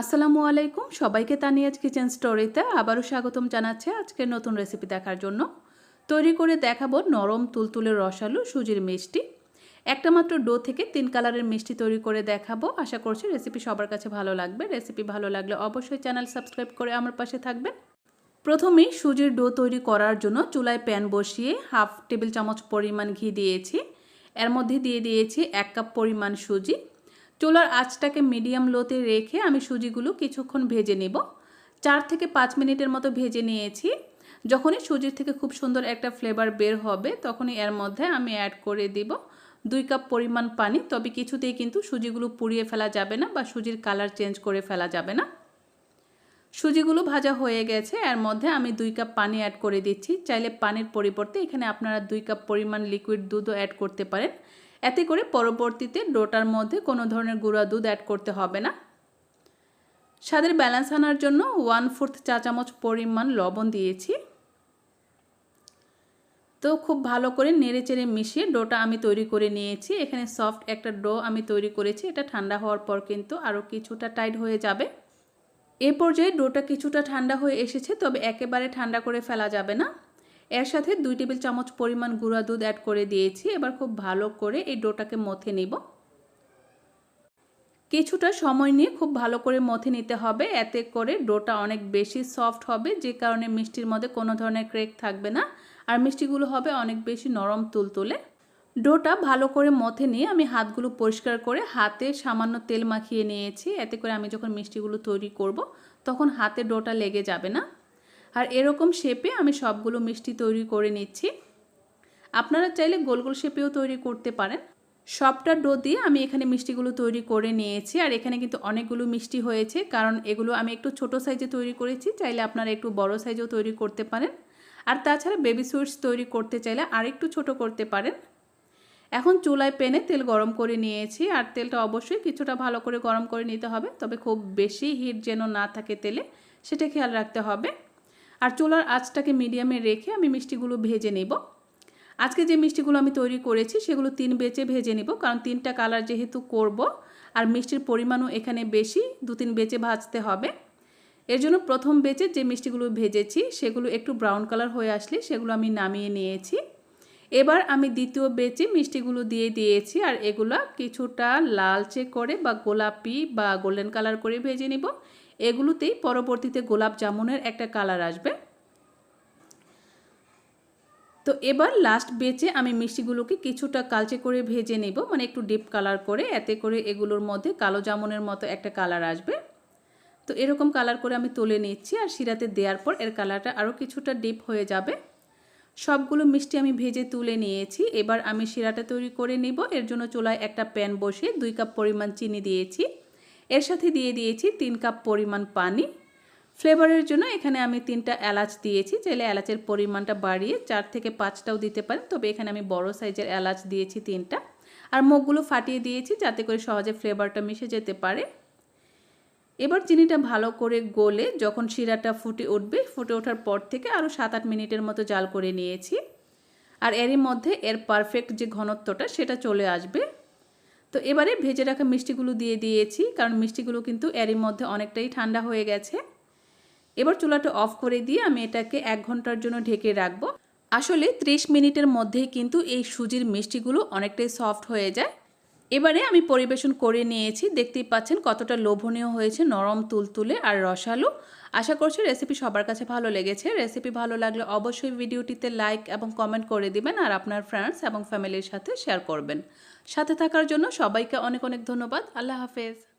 আসসালামু আলাইকুম। সবাইকে তানিয়াজ কিচেন স্টোরিতে আবারও স্বাগতম জানাচ্ছে আজকের নতুন রেসিপি দেখার জন্য। তৈরি করে দেখাবো নরম তুলতুলে রসালো সুজির মিষ্টি। একটা মাত্র ডো থেকে তিন কালারের মিষ্টি তৈরি করে দেখাবো। আশা করছি রেসিপি সবার কাছে ভালো লাগবে। রেসিপি ভালো লাগলে অবশ্যই চ্যানেল সাবস্ক্রাইব করে আমার পাশে থাকবেন। প্রথমেই সুজির ডো তৈরি করার জন্য চুলায় প্যান বসিয়ে হাফ টেবিল চামচ পরিমাণ ঘি দিয়েছি। এর মধ্যে দিয়ে দিয়েছি এক কাপ পরিমাণ সুজি। চুলার আঁচটাকে মিডিয়াম লোতে রেখে আমি সুজিগুলো কিছুক্ষণ ভেজে নেব। চার থেকে পাঁচ মিনিটের মতো ভেজে নিয়েছি। যখনই সুজির থেকে খুব সুন্দর একটা ফ্লেভার বের হবে, তখনই এর মধ্যে আমি অ্যাড করে দিব দুই কাপ পরিমাণ পানি। তবে কিছুতেই কিন্তু সুজিগুলো পুড়িয়ে ফেলা যাবে না বা সুজির কালার চেঞ্জ করে ফেলা যাবে না। সুজিগুলো ভাজা হয়ে গেছে। এর মধ্যে আমি দুই কাপ পানি অ্যাড করে দিচ্ছি। চাইলে পানির পরিবর্তে এখানে আপনারা দুই কাপ পরিমাণ লিকুইড দুধও অ্যাড করতে পারেন। এতে করে পরবর্তীতে ডোটার মধ্যে কোনো ধরনের গুঁড়া দুধ অ্যাড করতে হবে না। স্বাদের ব্যালেন্স আনার জন্য ওয়ান ফোর্থ চা চামচ পরিমাণ লবণ দিয়েছি। তো খুব ভালো করে নেড়ে চেড়ে মিশিয়ে ডোটা আমি তৈরি করে নিয়েছি। এখানে সফট একটা ডো আমি তৈরি করেছি। এটা ঠান্ডা হওয়ার পর কিন্তু আরও কিছুটা টাইট হয়ে যাবে। এ পর্যায়ে ডোটা কিছুটা ঠান্ডা হয়ে এসেছে, তবে একেবারে ঠান্ডা করে ফেলা যাবে না। এর সাথে দুই টেবিল চামচ পরিমাণ গুঁড়া দুধ অ্যাড করে দিয়েছি। এবার খুব ভালো করে এই ডোটাকে মথে নিব। কিছুটা সময় নিয়ে খুব ভালো করে মথে নিতে হবে। এতে করে ডোটা অনেক বেশি সফট হবে, যে কারণে মিষ্টির মধ্যে কোনো ধরনের ক্রেক থাকবে না। আর মিষ্টিগুলো হবে অনেক বেশি নরম তুলতুলে। ডোটা ভালো করে মথে নিয়ে আমি হাতগুলো পরিষ্কার করে হাতে সামান্য তেল মাখিয়ে নিয়েছি। এতে করে আমি যখন মিষ্টিগুলো তৈরি করব, তখন হাতে ডোটা লেগে যাবে না। আর এরকম শেপে আমি সবগুলো মিষ্টি তৈরি করে নিচ্ছি। আপনারা চাইলে গোল গোল শেপেও তৈরি করতে পারেন। সবটা ডো দিয়ে আমি এখানে মিষ্টিগুলো তৈরি করে নিয়েছি আর এখানে কিন্তু অনেকগুলো মিষ্টি হয়েছে কারণ এগুলো আমি একটু ছোট সাইজে তৈরি করেছি, চাইলে আপনারা একটু বড় সাইজেও তৈরি করতে পারেন। আর তাছাড়া বেবি সুইটস তৈরি করতে চাইলে আরেকটু ছোট করতে পারেন। এখন চুলায় পেনে তেল গরম করে নিয়েছি আর তেলটা অবশ্যই কিছুটা ভালো করে গরম করে নিতে হবে, তবে খুব বেশি হিট যেন না থাকে তেলে, সেটা খেয়াল রাখতে হবে। আর চুলার আঁচটাকে মিডিয়ামে রেখে আমি মিষ্টিগুলো ভেজে নেব। আজকে যে মিষ্টিগুলো আমি তৈরি করেছি, সেগুলো তিন বেচে ভেজে নেব, কারণ তিনটা কালার যেহেতু করব আর মিষ্টির পরিমাণও এখানে বেশি দু তিন বেচে ভাজতে হবে। এর জন্য প্রথম বেচে যে মিষ্টিগুলো ভেজেছি, সেগুলো একটু ব্রাউন কালার হয়ে আসলে সেগুলো আমি নামিয়ে নিয়েছি। এবার আমি দ্বিতীয় বেচে মিষ্টিগুলো দিয়ে দিয়েছি আর এগুলো কিছুটা লালচে করে বা গোলাপি বা গোল্ডেন কালার করে ভেজে নিব। এগুলোতেই পরবর্তীতে গোলাপ জামুনের একটা কালার আসবে। তো এবার লাস্ট বেচে আমি মিষ্টিগুলোকে কিছুটা কালচে করে ভেজে নেব মানে একটু ডিপ কালার করে, এতে করে এগুলোর মধ্যে কালো জামুনের মতো একটা কালার আসবে। তো এরকম কালার করে আমি তুলে নিচ্ছি আর শিরাতে দেওয়ার পর এর কালারটা আরও কিছুটা ডিপ হয়ে যাবে। সবগুলো মিষ্টি আমি ভেজে তুলে নিয়েছি, এবার আমি শিরাটা তৈরি করে নিব। এর জন্য চুলায় একটা প্যান বসিয়ে দুই কাপ পরিমাণ চিনি দিয়েছি। এর সাথে দিয়ে দিয়েছি তিন কাপ পরিমাণ পানি। ফ্লেভারের জন্য এখানে আমি তিনটা এলাচ দিয়েছি। চাইলে এলাচের পরিমাণটা বাড়িয়ে চার থেকে পাঁচটাও দিতে পারেন। তবে এখানে আমি বড় সাইজের এলাচ দিয়েছি তিনটা। আর মুখগুলো ফাটিয়ে দিয়েছি যাতে করে সহজে ফ্লেভারটা মিশে যেতে পারে। এবার চিনিটা ভালো করে গলে যখন শিরাটা ফুটে উঠবে, ফুটে ওঠার পর থেকে আরও সাত আট মিনিটের মতো জাল করে নিয়েছি। আর এরই মধ্যে এর পারফেক্ট যে ঘনত্বটা, সেটা চলে আসবে। তো এবারে ভেজে রাখা মিষ্টিগুলো দিয়ে দিয়েছি, কারণ মিষ্টিগুলো কিন্তু এরই মধ্যে অনেকটাই ঠান্ডা হয়ে গেছে। এবার চুলাটা অফ করে দিয়ে আমি এটাকে এক ঘণ্টার জন্য ঢেকে রাখব। আসলে 30 মিনিটের মধ্যেই কিন্তু এই সুজির মিষ্টিগুলো অনেকটাই সফট হয়ে যায়। এবারে আমি পরিবেশন করে নিয়েছি। দেখতেই পাচ্ছেন কতটা লোভনীয় হয়েছে নরম তুলতুলে আর রসালো। আশা করছি রেসিপি সবার কাছে ভালো লেগেছে। রেসিপি ভালো লাগলে অবশ্যই ভিডিওটিতে লাইক এবং কমেন্ট করে দিবেন আর আপনার ফ্রেন্ডস এবং ফ্যামিলির সাথে শেয়ার করবেন। সাথে থাকার জন্য সবাইকে অনেক অনেক ধন্যবাদ। আল্লাহ হাফেজ।